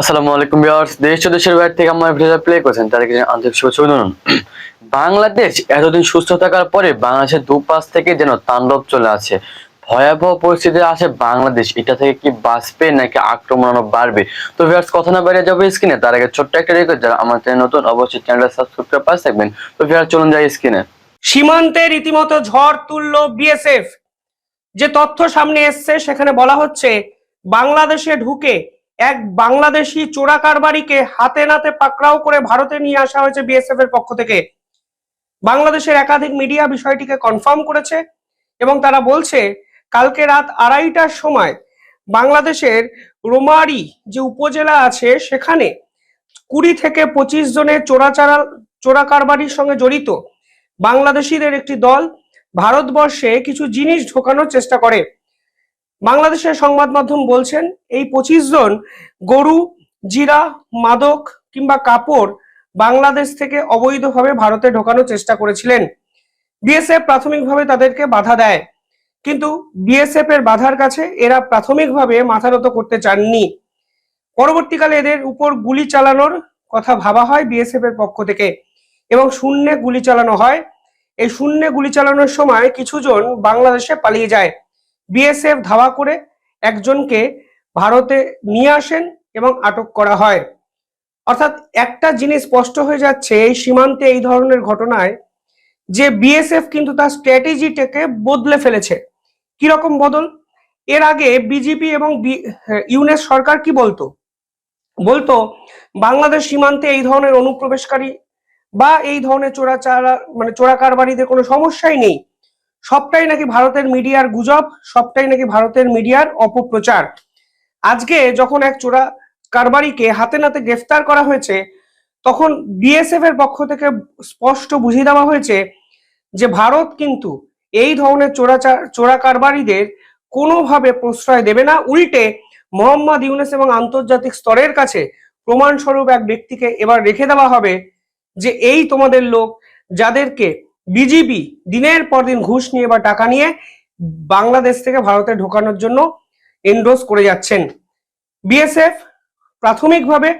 আসসালামু আলাইকুম ভিউয়ার্স, দেশ ও দেশের বাইরে থেকে আমার ভিডিও প্লে করছেন জানাই আন্তরিক শুভেচ্ছা অভিনন্দন। বাংলাদেশ এতদিন সুস্থ থাকার পরে বাংলাদেশের দুপাশ থেকে যেন তাণ্ডব চলে আছে ভয়াবহ পরিস্থিতি আছে বাংলাদেশ, এটা থেকে কি বাঁচবে নাকি আক্রমণ আরও বাড়বে? তো ভিউয়ার্স, কথা না বাইরে যাবে স্ক্রিনে তার আগে ছোট্ট একটা রেকর্ড যারা আমার চ্যানেল নতুন, অবশ্যই চ্যানেলটা সাবস্ক্রাইব করে পাশে থাকবেন। তো ভিউয়ার্স, চলুন যাই স্ক্রিনে সীমান্তে রীতিমতো ঝড় তুললো বিএসএফ যে তথ্য সামনে এসছে, সেখানে বলা হচ্ছে, বাংলাদেশে ঢুকে এক বাংলাদেশি চোরা কারবারিকে হাতে নাতে পাকড়াও করে ভারতে নিয়ে আসা হয়েছে বিএসএফ এর পক্ষ থেকে। বাংলাদেশের একাধিক মিডিয়া বিষয়টিকে কনফার্ম করেছে এবং তারা বলছে, কালকে রাত আড়াইটার সময় বাংলাদেশের রোমারি যে উপজেলা আছে, সেখানে কুড়ি থেকে পঁচিশ জনের চোরাচারা চোরা কারবারির সঙ্গে জড়িত বাংলাদেশিদের একটি দল ভারতবর্ষে কিছু জিনিস ঢোকানোর চেষ্টা করে। বাংলাদেশের সংবাদ মাধ্যম বলছেন, এই পঁচিশ জন গরু, জিরা, মাদক কিংবা কাপড় বাংলাদেশ থেকে অবৈধভাবে ভারতে ঢোকানোর চেষ্টা করেছিলেন। বিএসএফ প্রাথমিকভাবে তাদেরকে বাধা দেয়, কিন্তু বিএসএফ এর বাধার কাছে এরা প্রাথমিকভাবে মাথা নত করতে চাননি। পরবর্তীকালে এদের উপর গুলি চালানোর কথা ভাবা হয় বিএসএফ এর পক্ষ থেকে এবং শূন্যে গুলি চালানো হয়। এই শূন্যে গুলি চালানোর সময় কিছুজন বাংলাদেশে পালিয়ে যায়। বিএসএফ ধাওয়া করে একজনকে ভারতে নিয়ে আসেন এবং আটক করা হয়। অর্থাৎ একটা জিনিস স্পষ্ট হয়ে যাচ্ছে এই সীমান্তে এই ধরনের ঘটনায় যে বিএসএফ কিন্তু তার স্ট্র্যাটেজিটাকে বদলে ফেলেছে। কীরকম বদল? এর আগে বিজেপি এবং ইউনেস সরকার কি বলতো? বলতো, বাংলাদেশ সীমান্তে এই ধরনের অনুপ্রবেশকারী বা এই ধরনের চোরাচারা মানে চোরা কারবারিদের কোনো সমস্যাই নেই। সবটাই নাকি ভারতের মিডিয়ার গুজব, সবটাই নাকি ভারতের মিডিয়ার অপপ্রচার। আজকে যখন এক চোরা কারবারিকে হাতে নাতে গ্রেফতার করা হয়েছে, তখন বিএসএফ এর পক্ষ থেকে স্পষ্ট বুঝিয়ে দেওয়া হয়েছে যে ভারত কিন্তু এই ধরনের চোরাচার চোরা কারবারিদের কোনোভাবে প্রশ্রয় দেবে না। উল্টে মোহাম্মদ ইউনেস এবং আন্তর্জাতিক স্তরের কাছে প্রমাণস্বরূপ এক ব্যক্তিকে এবার রেখে দেওয়া হবে যে এই তোমাদের লোক যাদেরকে বিজিবি দিনের পর দিন ঘুষ নিয়ে বা টাকা নিয়ে বাংলাদেশ থেকে ভারতে ঢোকানোর জন্য এন্ডোজ করে যাচ্ছেন। বিএসএফ প্রাথমিকভাবে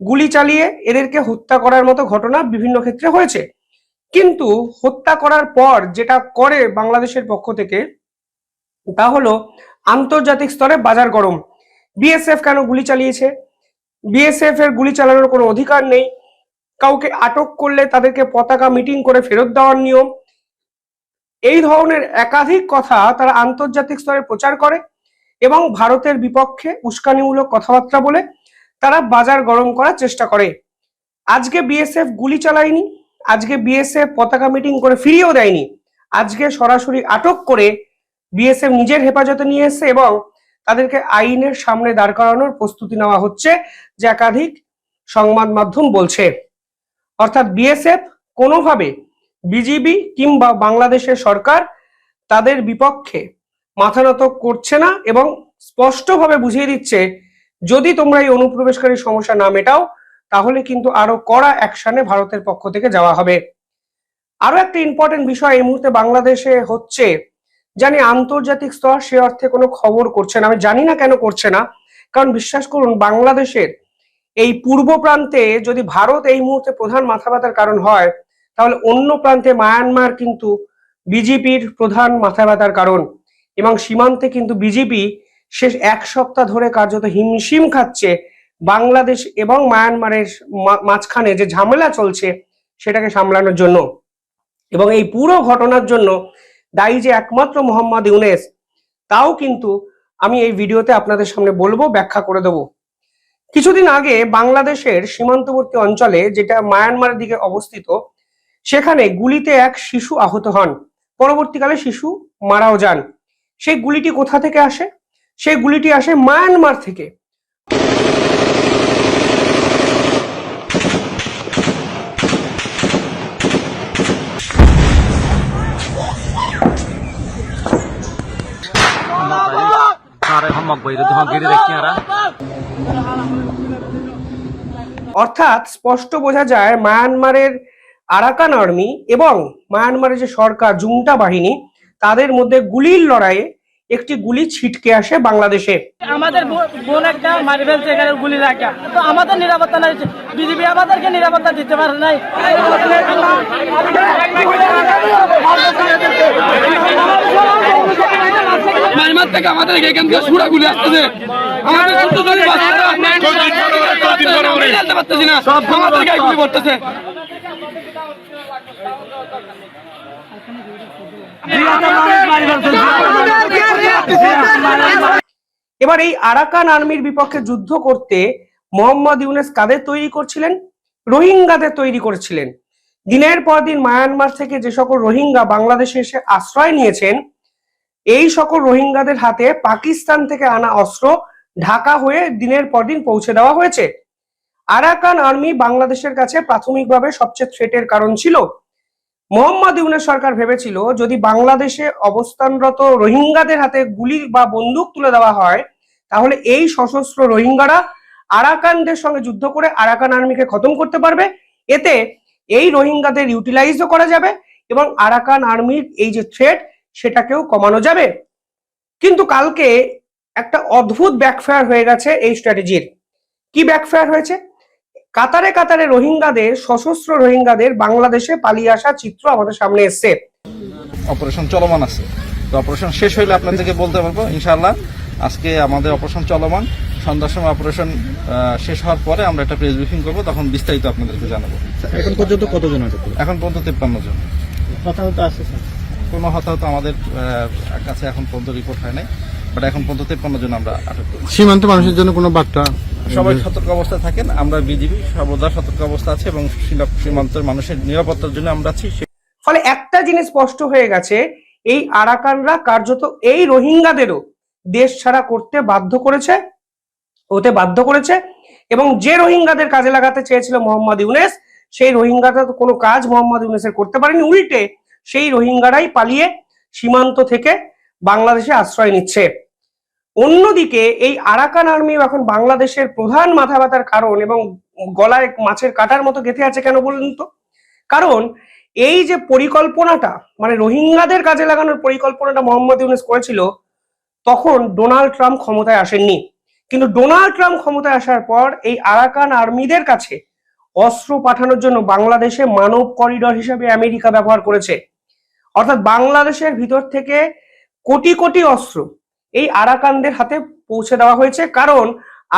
গুলি চালিয়ে এদেরকে হত্যা করার মতো ঘটনা বিভিন্ন ক্ষেত্রে হয়েছে। কিন্তু হত্যা করার পর যেটা করে বাংলাদেশের পক্ষ থেকে, তা হলো আন্তর্জাতিক স্তরে বাজার গরম। বিএসএফ কেন গুলি চালিয়েছে? বিএসএফ এর গুলি চালানোর কোনো অধিকার নেই। কাউকে আটক করলে তাদেরকে পতাকা মিটিং করে ফেরত দেওয়ার নিয়ম। এই ধরনের একাধিক কথা তারা আন্তর্জাতিক স্তরে প্রচার করে এবং ভারতের বিপক্ষে উস্কানিমূলক কথাবার্তা বলে তারা বাজার গরম করার চেষ্টা করে। আজকে বিএসএফ গুলি চালায়নি, আজকে বিএসএফ পতাকা মিটিং করে ফিরিয়েও দেয়নি। আজকে সরাসরি আটক করে বিএসএফ নিজের হেফাজতে নিয়ে এসেছে এবং তাদেরকে আইনের সামনে দাঁড় করানোর প্রস্তুতি নেওয়া হচ্ছে, যে একাধিক সংবাদ মাধ্যম বলছে। অর্থাৎ বিএসএফ কোনোভাবে বিজিবি কিংবা বাংলাদেশের সরকার তাদের বিপক্ষে মাথা নত করছে না এবং স্পষ্টভাবে বুঝিয়ে দিচ্ছে, যদি তোমরা এই অনুপ্রবেশকারী সমস্যা না মেটাও, তাহলে কিন্তু আরও কড়া অ্যাকশনে ভারতের পক্ষ থেকে যাওয়া হবে। আরও একটা ইম্পর্টেন্ট বিষয় এই মুহূর্তে বাংলাদেশে হচ্ছে, জানি আন্তর্জাতিক স্তর সে অর্থে কোনো খবর করছে না, আমি জানি না কেন করছে না, কারণ বিশ্বাস করুন, বাংলাদেশের এই পূর্ব প্রান্তে যদি ভারত এই মুহূর্তে প্রধান মাথা ব্যথার কারণ হয়, তাহলে অন্য প্রান্তে মায়ানমার কিন্তু বিজেপির প্রধান মাথা ব্যথার কারণ এবং সীমান্তে কিন্তু বিজেপি শেষ এক সপ্তাহ ধরে কার্যত হিমশিম খাচ্ছে। বাংলাদেশ এবং মায়ানমারের মাঝখানে যে ঝামেলা চলছে, সেটাকে সামলানোর জন্য। এবং এই পুরো ঘটনার জন্য দায়ী যে একমাত্র মোহাম্মদ ইউনেস, তাও কিন্তু আমি এই ভিডিওতে আপনাদের সামনে বলব, ব্যাখ্যা করে দেবো। কিছুদিন আগে বাংলাদেশের সীমান্তবর্তী অঞ্চলে যেটা মায়ানমারের দিকে অবস্থিত, সেখানে গুলিতে এক শিশু আহত হন। পরবর্তীকালে শিশু মারাও যান। সেই গুলিটি কোথা থেকে আসে? সেই গুলিটি আসে মায়ানমার থেকে। অর্থাৎ স্পষ্ট বোঝা যায় মায়ানমারের আরাকান আর্মি এবং মায়ানমারের যে সরকার জুমটা বাহিনী তাদের মধ্যে গুলির লড়াইয়ে একটি গুলি ছিটকে আসে বাংলাদেশে। আমাদের বোন- বোন একটা মারি ফেলছে এখানে গুলি রাখা। তো আমাদের নিরাপত্তা নাই বিজেপি আমাদেরকে নিরাপত্তা দিতে পারে নাই। মাইমার থেকে আমাদের এখান থেকে সুরা গুলি আসতেছে আমাদের ছোট ছোট বাচ্চারা খেলতে পারতেছি না। আমাদের গায়ে গুলি পড়তেছে। এবার এই আরাকান আর্মির বিপক্ষে যুদ্ধ করতে মোহাম্মদ ইউনেস কাদের তৈরি করছিলেন? রোহিঙ্গাদের তৈরি করেছিলেন। দিনের পর দিন মায়ানমার থেকে যে সকল রোহিঙ্গা বাংলাদেশে এসে আশ্রয় নিয়েছেন এই সকল রোহিঙ্গাদের হাতে পাকিস্তান থেকে আনা অস্ত্র ঢাকা হয়ে দিনের পর দিন পৌঁছে দেওয়া হয়েছে। আরাকান আর্মি বাংলাদেশের কাছে প্রাথমিকভাবে সবচেয়ে থ্রেটের কারণ ছিল। মোহাম্মদ ইউনেস সরকার ভেবেছিল, যদি বাংলাদেশে অবস্থানরত রোহিঙ্গাদের হাতে গুলি বা বন্দুক তুলে দেওয়া হয়, তাহলে এই সশস্ত্র রোহিঙ্গারা আরাকানদের সঙ্গে যুদ্ধ করে আরাকান আর্মিকে খতম করতে পারবে। এতে এই রোহিঙ্গাদের ইউটিলাইজও করা যাবে এবং আরাকান আর্মির এই যে থ্রেট সেটাকেও কমানো যাবে। কিন্তু কালকে একটা অদ্ভুত ব্যাকফায়ার হয়ে গেছে এই স্ট্র্যাটেজির কি ব্যাকফায়ার হয়েছে? কাতারে কাতারে রোহিঙ্গাদের সশস্ত্র রোহিঙ্গাদের বাংলাদেশে পালিয়ে আসা চিত্র আমাদের সামনে এসছে। অপারেশন চলমান আছে। তো অপারেশন শেষ হইলে আপনাদেরকে বলতে পারব ইনশাআল্লাহ। আজকে আমাদের অপারেশন চলমান। সন্ধ্যার সময় অপারেশন শেষ হওয়ার পরে আমরা একটা প্রেস ব্রিফিং করব তখন বিস্তারিত আপনাদেরকে জানাব। এখন পর্যন্ত কতজন আছে? এখন পর্যন্ত তেপ্পান্ন জন। হতাহত আছে স্যার। কোনো হতাহত আমাদের আহ, কাছে এখন পর্যন্ত রিপোর্ট হয় নাই বাট এখন পর্যন্ত তেপ্পান্ন জন আমরা আটক করেছি। সীমান্ত মানুষের জন্য কোনো বার্তা? সবাই সতর্ক অবস্থায় থাকেন আমরা বিজিবি সর্বদা সতর্ক অবস্থা আছে এবং সীমান্তের মানুষের নিরাপত্তার জন্য আমরা আছি। ফলে একটা জিনিস স্পষ্ট হয়ে গেছে এই আরাকানরা কার্যত এই রোহিঙ্গাদেরও দেশ ছাড়া করতে বাধ্য করেছে হতে বাধ্য করেছে এবং যে রোহিঙ্গাদের কাজে লাগাতে চেয়েছিল মোহাম্মদ ইউনেস সেই রোহিঙ্গাটা তো কোনো কাজ মোহাম্মদ ইউনেসের করতে পারেনি। উল্টে সেই রোহিঙ্গারাই পালিয়ে সীমান্ত থেকে বাংলাদেশে আশ্রয় নিচ্ছে। অন্যদিকে এই আরাকান আর্মি এখন বাংলাদেশের প্রধান মাথা ব্যথার কারণ এবং গলায় মাছের কাটার মতো গেঁথে আছে কেন বলুন তো? কারণ এই যে পরিকল্পনাটা মানে রোহিঙ্গাদের কাজে লাগানোর পরিকল্পনাটা মোহাম্মদ ইউনুস করেছিল, তখন ডোনাল্ড ট্রাম্প ক্ষমতায় আসেননি। কিন্তু ডোনাল্ড ট্রাম্প ক্ষমতায় আসার পর এই আরাকান আর্মিদের কাছে অস্ত্র পাঠানোর জন্য বাংলাদেশে মানব করিডর হিসেবে আমেরিকা ব্যবহার করেছে। অর্থাৎ বাংলাদেশের ভিতর থেকে কোটি কোটি অস্ত্র এই আরাকানদের হাতে পৌঁছে দেওয়া হয়েছে। কারণ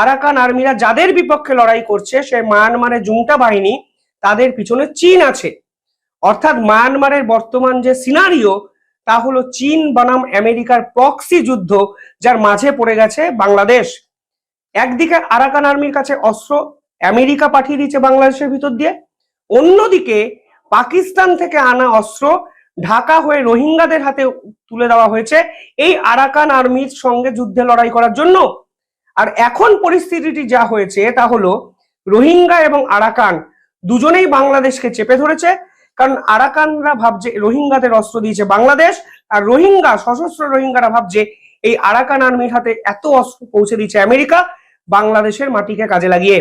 আরাকান আর্মিরা যাদের বিপক্ষে লড়াই করছে, সে মায়ানমারের জুংটা বাহিনী, তাদের পিছনে চীন আছে। অর্থাৎ মায়ানমারের বর্তমান যে সিনারিও, তা হলো চীন বনাম আমেরিকার প্রক্সি যুদ্ধ, যার মাঝে পড়ে গেছে বাংলাদেশ। একদিকে আরাকান আর্মির কাছে অস্ত্র আমেরিকা পাঠিয়ে দিয়েছে বাংলাদেশের ভিতর দিয়ে, অন্যদিকে পাকিস্তান থেকে আনা অস্ত্র ঢাকা হয়ে রোহিঙ্গাদের হাতে তুলে দেওয়া হয়েছে এই আরাকান আর্মির সঙ্গে যুদ্ধে লড়াই করার জন্য। আর এখন পরিস্থিতিটি যা হয়েছে তা হলো, রোহিঙ্গা এবং আরাকান দুজনেই বাংলাদেশকে চেপে ধরেছে, কারণ আরাকানরা ভাবছে রোহিঙ্গাদের অস্ত্র দিয়েছে বাংলাদেশ, আর রোহিঙ্গা, সশস্ত্র রোহিঙ্গারা ভাবছে এই আরাকান আর্মির হাতে এত অস্ত্র পৌঁছে দিচ্ছে আমেরিকা বাংলাদেশের মাটিকে কাজে লাগিয়ে।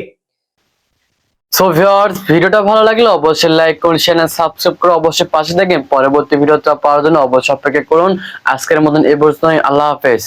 সো ভিউয়ার্স ভিডিওটা ভালো লাগলে অবশ্যই লাইক করুন চ্যানেল সাবস্ক্রাইব করে অবশ্যই পাশে থাকেন। পরবর্তী ভিডিওটা পাওয়ার জন্য অবশ্যই অপেক্ষা করুন। আজকের মতন এই পর্যন্ত আল্লাহ হাফেজ।